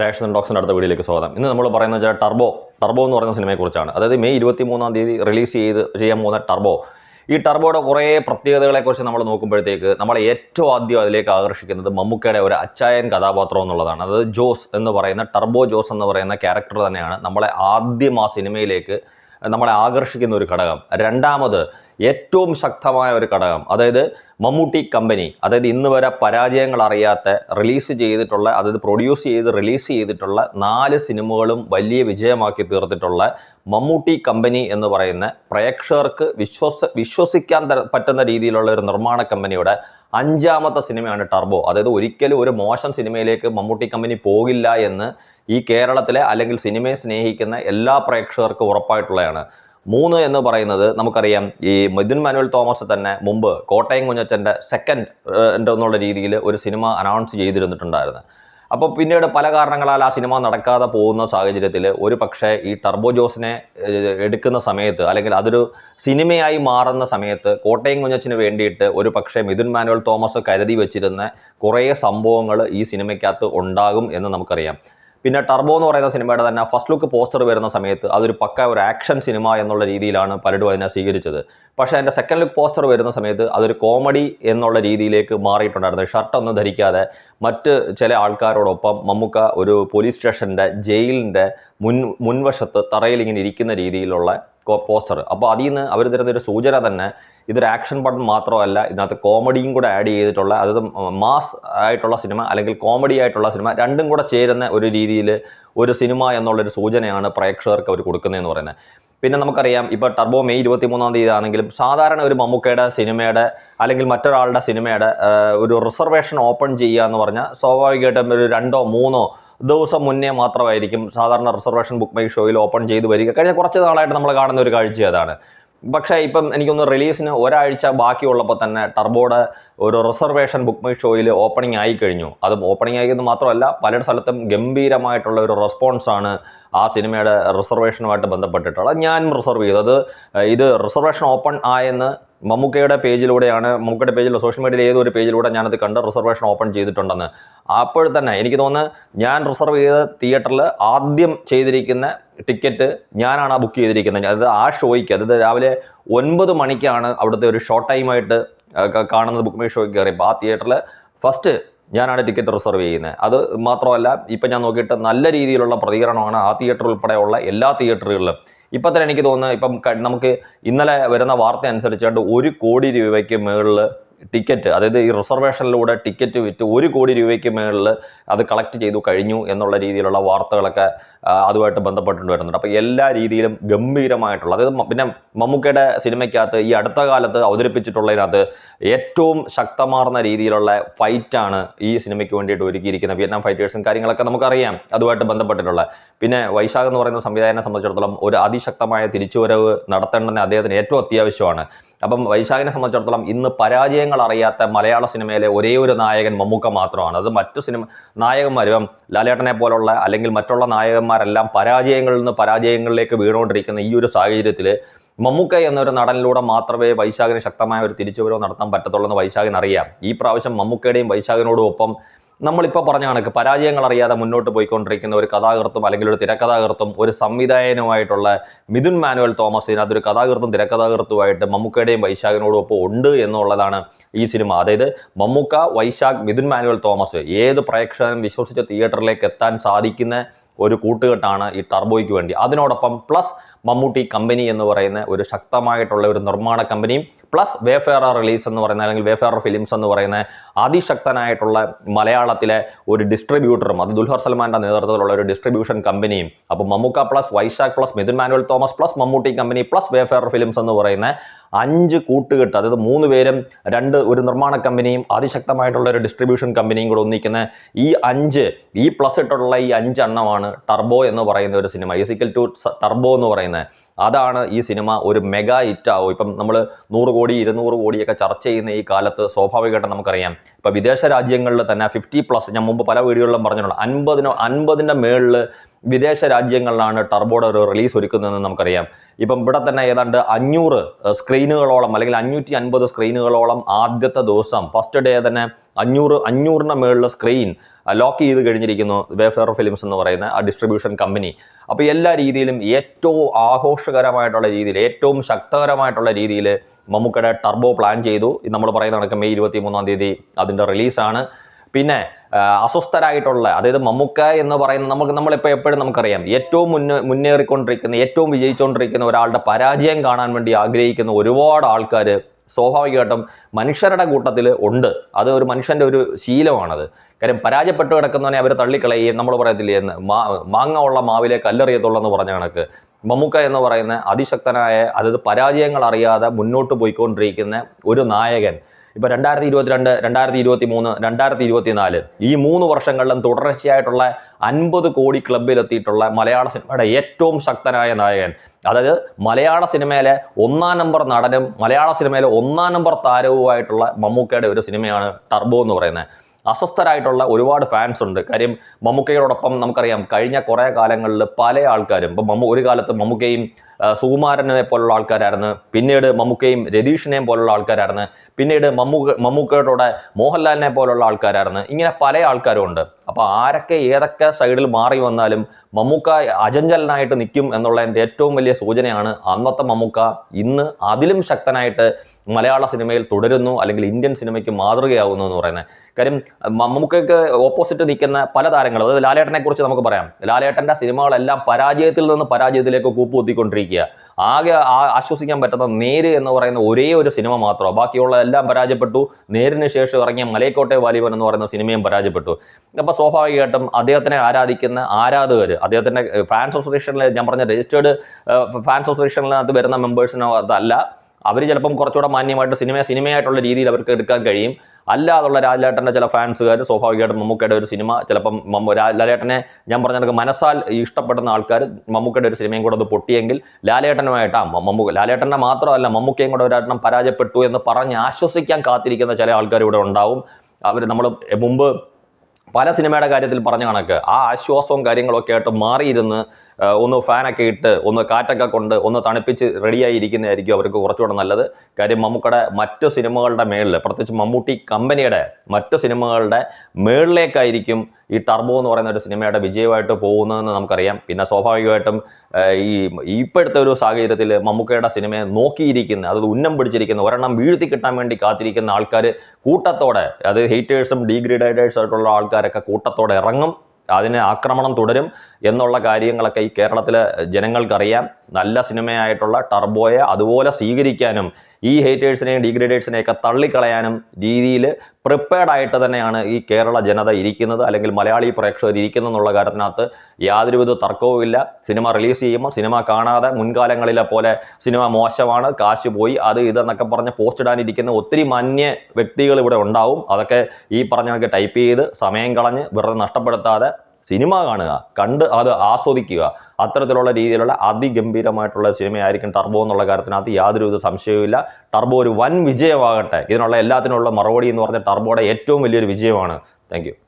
Direction ഡോക്സിന്റെ അടുത്ത വീഡിയോയിലേക്ക് സ്വാഗതം. ഇന്ന് നമ്മൾ പറയുന്നത് വെച്ചാൽ ടർബോ ടർബോ എന്ന് പറയുന്ന സിനിമയെക്കുറിച്ചാണ്. അതായത് മെയ് ഇരുപത്തി മൂന്നാം തീയതി റിലീസ് ചെയ്ത് ചെയ്യാൻ പോകുന്ന ടർബോ ഈ ടർബോയുടെ കുറേ പ്രത്യേകതകളെക്കുറിച്ച് നമ്മൾ നോക്കുമ്പോഴത്തേക്ക് നമ്മളെ ഏറ്റവും ആദ്യം അതിലേക്ക് ആകർഷിക്കുന്നത് മമ്മൂക്കയുടെ ഒരു അച്ചായൻ കഥാപാത്രം എന്നുള്ളതാണ്. അതായത് ജോസ് എന്ന് പറയുന്ന ടർബോ ജോസ് എന്ന് പറയുന്ന ക്യാരക്ടർ തന്നെയാണ് നമ്മളെ ആദ്യം ആ സിനിമയിലേക്ക് നമ്മളെ ആകർഷിക്കുന്ന ഒരു ഘടകം. രണ്ടാമത് ഏറ്റവും ശക്തമായ ഒരു ഘടകം അതായത് മമ്മൂട്ടി കമ്പനി അതായത് ഇന്ന് വരെ പരാജയങ്ങൾ അറിയാത്ത റിലീസ് ചെയ്തിട്ടുള്ള അതായത് പ്രൊഡ്യൂസ് ചെയ്ത് റിലീസ് ചെയ്തിട്ടുള്ള നാല് സിനിമകളും വലിയ വിജയമാക്കി തീർത്തിട്ടുള്ള മമ്മൂട്ടി കമ്പനി എന്ന് പറയുന്ന പ്രേക്ഷകർക്ക് വിശ്വസ വിശ്വസിക്കാൻ പറ്റുന്ന രീതിയിലുള്ള ഒരു നിർമ്മാണ കമ്പനിയുടെ അഞ്ചാമത്തെ സിനിമയാണ് ടർബോ. അതായത് ഒരിക്കലും ഒരു മോശം സിനിമയിലേക്ക് മമ്മൂട്ടി കമ്പനി പോകില്ല എന്ന് ഈ കേരളത്തിലെ അല്ലെങ്കിൽ സിനിമയെ സ്നേഹിക്കുന്ന എല്ലാ പ്രേക്ഷകർക്കും ഉറപ്പായിട്ടുള്ളതാണ്. മൂന്ന് എന്ന് പറയുന്നത് നമുക്കറിയാം ഈ മിഥുൻ മാനുവൽ തോമസ് തന്നെ മുമ്പ് കോട്ടയം കുഞ്ഞച്ചന്റെ സെക്കൻഡ് എന്നുള്ള രീതിയിൽ ഒരു സിനിമ അനൗൺസ് ചെയ്തിരുന്നിട്ടുണ്ടായിരുന്നു. അപ്പോൾ പിന്നീട് പല കാരണങ്ങളാൽ ആ സിനിമ നടക്കാതെ പോകുന്ന സാഹചര്യത്തിൽ ഒരു പക്ഷേ ഈ ടർബോ ജോസിനെ എടുക്കുന്ന സമയത്ത് അല്ലെങ്കിൽ അതൊരു സിനിമയായി മാറുന്ന സമയത്ത് കോട്ടയം കുഞ്ഞച്ചിന് വേണ്ടിയിട്ട് ഒരു പക്ഷേ മിഥുൻ മാനുവൽ തോമസ് കരുതി വെച്ചിരുന്ന കുറേ സംഭവങ്ങൾ ഈ സിനിമയ്ക്കകത്ത് ഉണ്ടാകും എന്ന് നമുക്കറിയാം. പിന്നെ ടർബോ എന്ന് പറയുന്ന സിനിമയുടെ തന്നെ ഫസ്റ്റ് ലുക്ക് പോസ്റ്റർ വരുന്ന സമയത്ത് അതൊരു പക്ക ഒരു ആക്ഷൻ സിനിമ എന്നുള്ള രീതിയിലാണ് പലരും അതിനെ സ്വീകരിച്ചത്. പക്ഷേ അതിന്റെ സെക്കൻഡ് ലുക്ക് പോസ്റ്റർ വരുന്ന സമയത്ത് അതൊരു കോമഡി എന്നുള്ള രീതിയിലേക്ക് മാറിയിട്ടുണ്ടായിരുന്നു. ഷർട്ടൊന്നും ധരിക്കാതെ മറ്റ് ചില ആൾക്കാരോടൊപ്പം മമ്മൂക്ക ഒരു പോലീസ് സ്റ്റേഷന്റെ ജയിലിന്റെ മുൻ മുൻവശത്ത് തറയിൽ ഇങ്ങനെ ഇരിക്കുന്ന രീതിയിലുള്ള പോസ്റ്റർ. അപ്പോൾ അതിൽ നിന്ന് അവർ തരുന്ന ഒരു സൂചന തന്നെ ഇതൊരു ആക്ഷൻ പടം മാത്രമല്ല ഇതിനകത്ത് കോമഡിയും കൂടെ ആഡ് ചെയ്തിട്ടുള്ള അതായത് മാസ് ആയിട്ടുള്ള സിനിമ അല്ലെങ്കിൽ കോമഡി ആയിട്ടുള്ള സിനിമ രണ്ടും കൂടെ ചേരുന്ന ഒരു രീതിയിൽ ഒരു സിനിമ എന്നുള്ളൊരു സൂചനയാണ് പ്രേക്ഷകർക്ക് അവർ കൊടുക്കുന്നതെന്ന് പറയുന്നത്. പിന്നെ നമുക്കറിയാം ഇപ്പോൾ ടർബോ മെയ് ഇരുപത്തി മൂന്നാം തീയതി ആണെങ്കിലും സാധാരണ ഒരു മമ്മൂക്കയുടെ സിനിമയുടെ അല്ലെങ്കിൽ മറ്റൊരാളുടെ സിനിമയുടെ ഒരു റിസർവേഷൻ ഓപ്പൺ ചെയ്യുക എന്ന് പറഞ്ഞാൽ സ്വാഭാവികമായിട്ടും ഒരു രണ്ടോ മൂന്നോ ദിവസം മുന്നേ മാത്രമായിരിക്കും സാധാരണ റിസർവേഷൻ ബുക്ക് മൈ ഷോയിൽ ഓപ്പൺ ചെയ്ത് വരിക. കഴിഞ്ഞ കുറച്ച് നാളായിട്ട് നമ്മൾ കാണുന്ന ഒരു കാഴ്ച അതാണ്. പക്ഷേ ഇപ്പം എനിക്കൊന്ന് റിലീസിന് ഒരാഴ്ച ബാക്കിയുള്ളപ്പോൾ തന്നെ ടർബോയുടെ ഒരു റിസർവേഷൻ ബുക്ക് മൈ ഷോയിൽ ഓപ്പണിംഗ് ആയി കഴിഞ്ഞു. അത് ഓപ്പണിംഗ് ആയിരുന്നു മാത്രമല്ല പല സ്ഥലത്തും ഗംഭീരമായിട്ടുള്ള ഒരു റെസ്പോൺസാണ് ആ സിനിമയുടെ റിസർവേഷനുമായിട്ട് ബന്ധപ്പെട്ടിട്ടുള്ളത്. ഞാനും റിസർവ് ചെയ്തു. അത് ഇത് റിസർവേഷൻ ഓപ്പൺ ആയെന്ന് മമ്മൂക്കയുടെ പേജിലൂടെയാണ് മമ്മൂക്കയുടെ പേജിൽ സോഷ്യൽ മീഡിയയിൽ ഏതൊരു പേജിലൂടെ ഞാനത് കണ്ട് റിസർവേഷൻ ഓപ്പൺ ചെയ്തിട്ടുണ്ടെന്ന് അപ്പോൾ തന്നെ എനിക്ക് തോന്നുന്നു ഞാൻ റിസർവ് ചെയ്ത തിയേറ്ററിൽ ആദ്യം ചെയ്തിരിക്കുന്ന ടിക്കറ്റ് ഞാനാണ് ആ ബുക്ക് ചെയ്തിരിക്കുന്നത് അതായത് ആ ഷോയ്ക്ക് അതായത് രാവിലെ ഒൻപത് മണിക്കാണ് അവിടുത്തെ ഒരു ഷോർട്ട് ടൈമായിട്ട് കാണുന്നത് ബുക്ക് മൈ ഷോയ്ക്ക് കയറിയപ്പോൾ ആ തിയേറ്ററിൽ ഫസ്റ്റ് ഞാനാണ് ടിക്കറ്റ് റിസർവ് ചെയ്യുന്നത്. അത് മാത്രമല്ല ഇപ്പം ഞാൻ നോക്കിയിട്ട് നല്ല രീതിയിലുള്ള പ്രതികരണമാണ് ആ തിയേറ്റർ ഉൾപ്പെടെയുള്ള എല്ലാ തിയേറ്ററുകളിലും. ഇപ്പം തന്നെ എനിക്ക് തോന്നുന്നത് ഇപ്പം നമുക്ക് ഇന്നലെ വരുന്ന വാർത്ത അനുസരിച്ചുകൊണ്ട് ഒരു കോടി രൂപയ്ക്ക് മുകളിൽ ടിക്കറ്റ് അതായത് ഈ റിസർവേഷനിലൂടെ ടിക്കറ്റ് വിറ്റ് ഒരു കോടി രൂപയ്ക്ക് മേളിൽ അത് കളക്ട് ചെയ്തു കഴിഞ്ഞു എന്നുള്ള രീതിയിലുള്ള വാർത്തകളൊക്കെ അതുമായിട്ട് ബന്ധപ്പെട്ടുകൊണ്ട് വരുന്നുണ്ട്. അപ്പോൾ എല്ലാ രീതിയിലും ഗംഭീരമായിട്ടുള്ള അതായത് പിന്നെ മമ്മൂക്കയുടെ സിനിമയ്ക്കകത്ത് ഈ അടുത്ത കാലത്ത് അവതരിപ്പിച്ചിട്ടുള്ളതിനകത്ത് ഏറ്റവും ശക്തമാർന്ന രീതിയിലുള്ള ഫൈറ്റാണ് ഈ സിനിമയ്ക്ക് വേണ്ടിയിട്ട് ഒരുക്കിയിരിക്കുന്ന വിയറ്റ്നാം ഫൈറ്റേഴ്സും കാര്യങ്ങളൊക്കെ നമുക്കറിയാം അതുമായിട്ട് ബന്ധപ്പെട്ടിട്ടുള്ള. പിന്നെ വൈശാഖ് എന്ന് പറയുന്ന സംവിധായകനെ സംബന്ധിച്ചിടത്തോളം ഒരു അതിശക്തമായ തിരിച്ചുവരവ് നടത്തേണ്ടത് അദ്ദേഹത്തിന് ഏറ്റവും അത്യാവശ്യമാണ്. അപ്പം വൈശാഖിനെ സംബന്ധിച്ചിടത്തോളം ഇന്ന് പരാജയങ്ങൾ അറിയാത്ത മലയാള സിനിമയിലെ ഒരേ ഒരു നായകൻ മമ്മൂക്ക മാത്രമാണ്. അത് മറ്റു സിനിമ നായകന്മാർ ഇപ്പം ലാലേട്ടനെ പോലുള്ള അല്ലെങ്കിൽ മറ്റുള്ള നായകന്മാരെല്ലാം പരാജയങ്ങളിൽ നിന്ന് പരാജയങ്ങളിലേക്ക് വീണുകൊണ്ടിരിക്കുന്ന ഈ ഒരു സാഹചര്യത്തിൽ മമ്മൂക്ക എന്നൊരു നടനിലൂടെ മാത്രമേ വൈശാഖിന് ശക്തമായ ഒരു തിരിച്ചുവരവ് നടത്താൻ പറ്റത്തുള്ളൂ എന്ന് വൈശാഖിന് അറിയാം ഈ പ്രാവശ്യം മമ്മൂക്കയുടെയും വൈശാഖിനോടും ഒപ്പം നമ്മളിപ്പോൾ പറഞ്ഞ കണക്ക് പരാജയങ്ങൾ അറിയാതെ മുന്നോട്ട് പോയിക്കൊണ്ടിരിക്കുന്ന ഒരു കഥാകൃത്തും അല്ലെങ്കിൽ ഒരു തിരക്കഥാകൃത്തും ഒരു സംവിധായകനുമായിട്ടുള്ള മിഥുൻ മാനുവൽ തോമസ് ഇതിനകത്തൊരു കഥാകൃത്തും തിരക്കഥാകൃത്തുമായിട്ട് മമ്മൂക്കയുടെയും വൈശാഖിനോടും ഒപ്പം ഉണ്ട് എന്നുള്ളതാണ് ഈ സിനിമ. അതായത് മമ്മൂക്ക വൈശാഖ് മിഥുൻ മാനുവൽ തോമസ് ഏത് പ്രേക്ഷകനും വിശ്വസിച്ച തിയേറ്ററിലേക്ക് എത്താൻ സാധിക്കുന്ന ഒരു കൂട്ടുകെട്ടാണ് ഈ ടർബോയ്ക്ക് വേണ്ടി. അതിനോടൊപ്പം പ്ലസ് മമ്മൂട്ടി കമ്പനി എന്ന് പറയുന്ന ഒരു ശക്തമായിട്ടുള്ള ഒരു നിർമ്മാണ കമ്പനിയും പ്ലസ് വേഫെയർ റിലീസ് എന്ന് പറയുന്ന അല്ലെങ്കിൽ വേഫെയർ ഫിലിംസ് എന്ന് പറയുന്ന അതിശക്തനായിട്ടുള്ള മലയാളത്തിലെ ഒരു ഡിസ്ട്രിബ്യൂട്ടറും അത് ദുൽഹർ സൽമാന്റെ നേതൃത്വത്തിലുള്ള ഒരു ഡിസ്ട്രിബ്യൂഷൻ കമ്പനിയും അപ്പോൾ Mammukka plus Vyshakh plus Midhun Manuel Thomas plus Mammootty company plus Wayfarer Films എന്ന് പറയുന്ന അഞ്ച് കൂട്ടുകെട്ട് അതായത് മൂന്ന് പേരും രണ്ട് ഒരു നിർമ്മാണ കമ്പനിയും അതിശക്തമായിട്ടുള്ള ഒരു ഡിസ്ട്രിബ്യൂഷൻ കമ്പനിയും കൂടെ ഒന്നിക്കുന്ന ഈ അഞ്ച് ഈ പ്ലസ് ഇട്ടുള്ള ഈ അഞ്ച് അഞ്ചെണ്ണമാണ് ടർബോ എന്ന് പറയുന്ന ഒരു സിനിമ ഈസിക്കൽ ടു ടർബോ എന്ന് പറയുന്നത് അതാണ് ഈ സിനിമ ഒരു മെഗാ ഹിറ്റാവും. ഇപ്പം നമ്മൾ നൂറ് കോടി ഇരുന്നൂറ് കോടിയൊക്കെ ചർച്ച ചെയ്യുന്ന ഈ കാലത്ത് സ്വാഭാവികമായിട്ടും നമുക്കറിയാം. ഇപ്പം വിദേശ രാജ്യങ്ങളിൽ തന്നെ ഫിഫ്റ്റി പ്ലസ് ഞാൻ മുമ്പ് പല വീഡിയോകളിലും പറഞ്ഞിട്ടുണ്ട് അൻപതിനോ അൻപതിന്റെ മേളിൽ വിദേശ രാജ്യങ്ങളിലാണ് ടർബോയുടെ ഒരു റിലീസ് ഒരുക്കുന്നതെന്ന് നമുക്കറിയാം. ഇപ്പം ഇവിടെ തന്നെ ഏതാണ്ട് അഞ്ഞൂറ് സ്ക്രീനുകളോളം അല്ലെങ്കിൽ അഞ്ഞൂറ്റി അൻപത് സ്ക്രീനുകളോളം ആദ്യത്തെ ദിവസം ഫസ്റ്റ് ഡേ തന്നെ അഞ്ഞൂറ് അഞ്ഞൂറിന്റെ മേളിലെ സ്ക്രീൻ ലോക്ക് ചെയ്ത് കഴിഞ്ഞിരിക്കുന്നു വേഫെയർ ഫിലിംസ് എന്ന് പറയുന്ന ആ ഡിസ്ട്രിബ്യൂഷൻ കമ്പനി അപ്പോൾ എല്ലാ രീതിയിലും ഏറ്റവും ആഘോഷകരമായിട്ടുള്ള രീതിയിൽ ഏറ്റവും ശക്തകരമായിട്ടുള്ള രീതിയിൽ മമ്മൂക്കയുടെ ടർബോ പ്ലാൻ ചെയ്തു. നമ്മൾ പറയുന്ന കണക്ക് മെയ് ഇരുപത്തി മൂന്നാം തീയതി അതിന്റെ റിലീസാണ് പിന്നെ അസ്വസ്ഥരായിട്ടുള്ള അതായത് മമ്മൂക്ക എന്ന് പറയുന്ന നമുക്ക് നമ്മളിപ്പോൾ എപ്പോഴും നമുക്കറിയാം ഏറ്റവും മുന്നേ മുന്നേറിക്കൊണ്ടിരിക്കുന്ന ഏറ്റവും വിജയിച്ചുകൊണ്ടിരിക്കുന്ന ഒരാളുടെ പരാജയം കാണാൻ വേണ്ടി ആഗ്രഹിക്കുന്ന ഒരുപാട് ആൾക്കാർ സ്വാഭാവികമായിട്ടും മനുഷ്യരുടെ കൂട്ടത്തിൽ ഉണ്ട്. അത് ഒരു മനുഷ്യന്റെ ഒരു ശീലമാണത്. കാര്യം പരാജയപ്പെട്ട് കിടക്കുന്നവനെ അവർ തള്ളിക്കളയുകയും നമ്മൾ പറയത്തില്ലേ എന്ന് മാ മാങ്ങ ഉള്ള മാവിലെ കല്ലെറിയത്തുള്ളൂ എന്ന് പറഞ്ഞ കണക്ക്. മമ്മൂക്ക എന്ന് പറയുന്ന അതിശക്തനായ അതായത് പരാജയങ്ങൾ അറിയാതെ മുന്നോട്ട് പോയിക്കൊണ്ടിരിക്കുന്ന ഒരു നായകൻ ഇപ്പൊ രണ്ടായിരത്തി ഇരുപത്തിരണ്ട് രണ്ടായിരത്തി ഇരുപത്തി മൂന്ന് രണ്ടായിരത്തി ഇരുപത്തി നാല് ഈ മൂന്ന് വർഷങ്ങളിലും തുടർച്ചയായിട്ടുള്ള അൻപത് കോടി ക്ലബിലെത്തിയിട്ടുള്ള മലയാള സിനിമയുടെ ഏറ്റവും ശക്തനായ നായകൻ. അതായത് മലയാള സിനിമയിലെ ഒന്നാം നമ്പർ നടനും മലയാള സിനിമയിലെ ഒന്നാം നമ്പർ താരവുമായിട്ടുള്ള മമ്മൂക്കയുടെ ഒരു സിനിമയാണ് ടർബോ എന്ന് പറയുന്നത്. അസ്വസ്ഥരായിട്ടുള്ള ഒരുപാട് ഫാൻസ് ഉണ്ട്. കാര്യം മമ്മൂക്കയോടൊപ്പം നമുക്കറിയാം കഴിഞ്ഞ കുറേ കാലങ്ങളിൽ പല ആൾക്കാരും ഇപ്പം മമ്മൂ ഒരു കാലത്ത് മമ്മൂക്കയും സുകുമാരനെ പോലുള്ള ആൾക്കാരായിരുന്നു. പിന്നീട് മമ്മൂക്കയും രതീഷിനെയും പോലുള്ള ആൾക്കാരായിരുന്നു. പിന്നീട് മമ്മൂക്ക മമ്മൂക്കയുടെ മോഹൻലാലിനെ പോലുള്ള ആൾക്കാരായിരുന്നു. ഇങ്ങനെ പല ആൾക്കാരും ഉണ്ട്. അപ്പോൾ ആരൊക്കെ ഏതൊക്കെ സൈഡിൽ മാറി വന്നാലും മമ്മൂക്ക അജഞ്ചലനായിട്ട് നിൽക്കും എന്നുള്ളതിന്റെ ഏറ്റവും വലിയ സൂചനയാണ് അന്നത്തെ മമ്മൂക്ക. ഇന്ന് അതിലും ശക്തനായിട്ട് മലയാള സിനിമയിൽ തുടരുന്നു അല്ലെങ്കിൽ ഇന്ത്യൻ സിനിമയ്ക്ക് മാതൃകയാവുന്നു എന്ന് പറയുന്നത്. കാര്യം മമ്മൂക്കയ്ക്ക് ഓപ്പോസിറ്റ് നിൽക്കുന്ന പല താരങ്ങളും അതായത് ലാലേട്ടനെ കുറിച്ച് നമുക്ക് പറയാം. ലാലേട്ടന്റെ സിനിമകളെല്ലാം പരാജയത്തിൽ നിന്ന് പരാജയത്തിലേക്ക് കൂപ്പുകുത്തിക്കൊണ്ടിരിക്കുക. ആകെ ആശ്വസിക്കാൻ പറ്റുന്ന നേര് എന്ന് പറയുന്ന ഒരേ ഒരു സിനിമ മാത്രമാണ് ബാക്കിയുള്ള എല്ലാം പരാജയപ്പെട്ടു. നേരിന് ശേഷം ഇറങ്ങിയ മലയക്കോട്ടെ വാലിബൻ എന്ന് പറയുന്ന സിനിമയും പരാജയപ്പെട്ടു. അപ്പോൾ സ്വാഭാവികമായിട്ടും അദ്ദേഹത്തിനെ ആരാധിക്കുന്ന ആരാധകർ അദ്ദേഹത്തിന്റെ ഫാൻസ് അസോസിയേഷനിൽ ഞാൻ പറഞ്ഞ രജിസ്റ്റേർഡ് ഫാൻസ് അസോസിയേഷനിനകത്ത് വരുന്ന മെമ്പേഴ്സിനോ അതല്ല അവർ ചിലപ്പം കുറച്ചുകൂടെ മാന്യമായിട്ട് സിനിമ സിനിമയായിട്ടുള്ള രീതിയിൽ അവർക്ക് എടുക്കാൻ കഴിയും. അല്ലാതുള്ള ലാലേട്ടന്റെ ചില ഫാൻസുകാർ സ്വാഭാവികമായിട്ടും മമ്മൂക്കയുടെ ഒരു സിനിമ ചിലപ്പം മമ്മു ലാലേട്ടനെ ഞാൻ പറഞ്ഞ മനസ്സാൽ ഇഷ്ടപ്പെടുന്ന ആൾക്കാർ മമ്മൂക്കയുടെ ഒരു സിനിമയും കൂടെ അത് പൊട്ടിയെങ്കിൽ ലാലേട്ടനുമായിട്ടാ മമ്മൂ ലാലേട്ടനെ മാത്രമല്ല മമ്മൂക്കയും കൂടെ ഒരെണ്ണം പരാജയപ്പെട്ടു എന്ന് പറഞ്ഞ് ആശ്വസിക്കാൻ കാത്തിരിക്കുന്ന ചില ആൾക്കാർ ഇവിടെ ഉണ്ടാവും. അവർ നമ്മൾ മുമ്പ് പല സിനിമയുടെ കാര്യത്തിൽ പറഞ്ഞ കണക്ക് ആ ആശ്വാസവും കാര്യങ്ങളൊക്കെ ആയിട്ട് മാറിയിരുന്ന് ഒന്ന് ഫാനൊക്കെ ഇട്ട് ഒന്ന് കാറ്റൊക്കെ കൊണ്ട് ഒന്ന് തണുപ്പിച്ച് റെഡിയായി ഇരിക്കുന്നതായിരിക്കും അവർക്ക് കുറച്ചുകൂടെ നല്ലത്. കാര്യം മമ്മൂക്കയുടെ മറ്റ് സിനിമകളുടെ മേളിൽ പ്രത്യേകിച്ച് മമ്മൂട്ടി കമ്പനിയുടെ മറ്റ് സിനിമകളുടെ മേളിലേക്കായിരിക്കും ഈ ടർബോ എന്ന് പറയുന്ന ഒരു സിനിമയുടെ വിജയമായിട്ട് പോകുന്നതെന്ന് നമുക്കറിയാം. പിന്നെ സ്വാഭാവികമായിട്ടും ഈ ഇപ്പോഴത്തെ ഒരു സാഹചര്യത്തിൽ മമ്മൂക്കയുടെ സിനിമയെ നോക്കിയിരിക്കുന്ന അത് ഉന്നം പിടിച്ചിരിക്കുന്ന ഒരെണ്ണം വീഴ്ത്തി കിട്ടാൻ വേണ്ടി കാത്തിരിക്കുന്ന ആൾക്കാർ കൂട്ടത്തോടെ അത് ഹെയ്റ്റേഴ്സും ഡീഗ്രേഡേഴ്സ് ആയിട്ടുള്ള ആൾക്കാരൊക്കെ കൂട്ടത്തോടെ ഇറങ്ങും അതിന് ആക്രമണം തുടരും എന്നുള്ള കാര്യങ്ങളൊക്കെ ഈ കേരളത്തിലെ ജനങ്ങൾക്കറിയാം. നല്ല സിനിമയായിട്ടുള്ള ടർബോയെ അതുപോലെ സ്വീകരിക്കാനും ഈ ഹേറ്റേഴ്സിനെയും ഡീഗ്രേഡേഴ്സിനെയൊക്കെ തള്ളിക്കളയാനും രീതിയിൽ പ്രിപ്പയർഡ് ആയിട്ട് തന്നെയാണ് ഈ കേരള ജനത ഇരിക്കുന്നത്. അല്ലെങ്കിൽ മലയാളി പ്രേക്ഷകർ ഇരിക്കുന്നു എന്നുള്ള കാര്യത്തിനകത്ത് യാതൊരുവിധ തർക്കവുമില്ല സിനിമ റിലീസ് ചെയ്യുമ്പോൾ സിനിമ കാണാതെ മുൻകാലങ്ങളിലെ പോലെ സിനിമ മോശമാണ്. കാശ് പോയി അത് ഇതെന്നൊക്കെ പറഞ്ഞ് പോസ്റ്റ് ഇടാനിരിക്കുന്ന ഒത്തിരി മാന്യ വ്യക്തികൾ ഇവിടെ ഉണ്ടാവും. അതൊക്കെ ഈ പറഞ്ഞ ടൈപ്പ് ചെയ്ത് സമയം കളഞ്ഞ് വെറുതെ നഷ്ടപ്പെടുത്താതെ സിനിമ കാണുക കണ്ട് അത് ആസ്വദിക്കുക അത്തരത്തിലുള്ള രീതിയിലുള്ള അതിഗംഭീരമായിട്ടുള്ള സിനിമയായിരിക്കും ടർബോ എന്നുള്ള കാര്യത്തിനകത്ത് യാതൊരുവിധ സംശയവുമില്ല. ടർബോ ഒരു വൻ വിജയമാകട്ടെ. ഇതിനുള്ള എല്ലാത്തിനുള്ള മറുപടി എന്ന് പറഞ്ഞ ടർബോയുടെ ഏറ്റവും വലിയൊരു വിജയമാണ്. താങ്ക്